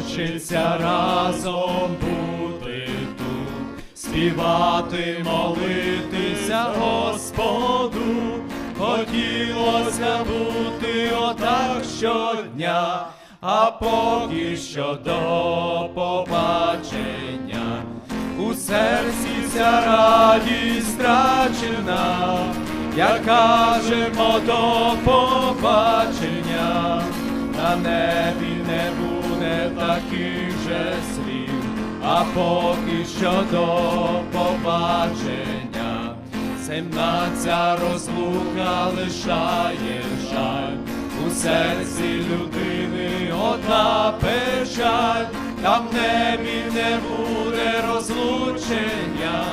хочеться разом бути тут, співати, молитися Господу, хотілося бути отак щодня, а поки що до побачення. У серці ця радість страчена, як кажемо до побачення, на небі не буде таких же слів, а поки що до побачення, земна ця розлука лишає жаль, у серці людини одна печаль, там в небі не буде розлучення,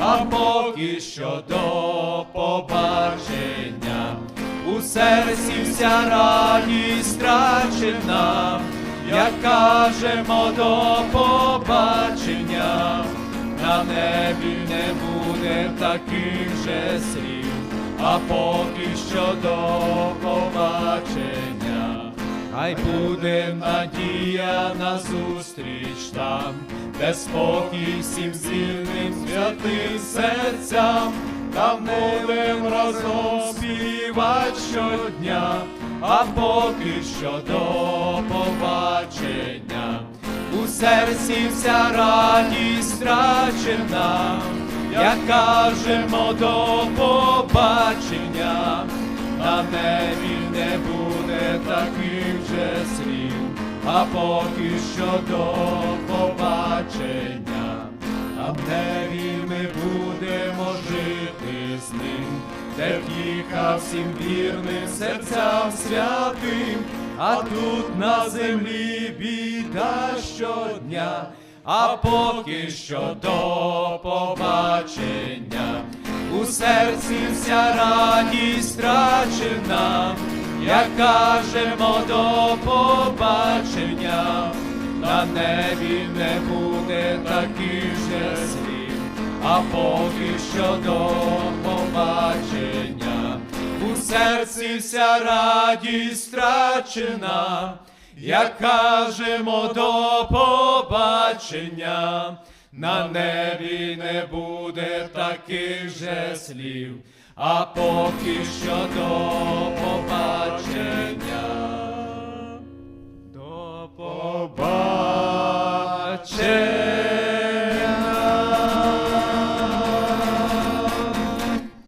а поки що до побачення, у серці вся радість страчена, як кажемо до побачення, на небі не буде таких же слів, а поки що до побачення. Хай буде надія на зустріч там, де спокій всім зільним святим серцям, там будем разом співать щодня, а поки що до побачення. У серці вся радість страчена, як кажемо до побачення, на небі не буде таких же слів, а поки що до побачення, а де втіха всім вірним серцям святим, а тут на землі біда щодня, а поки що до побачення. У серці вся радість страчена, як кажемо до побачення, на небі не буде таких же слів, а поки що до побачення, у серці вся радість страчена, як кажемо до побачення. На небі не буде таких же слів, а поки що до побачення.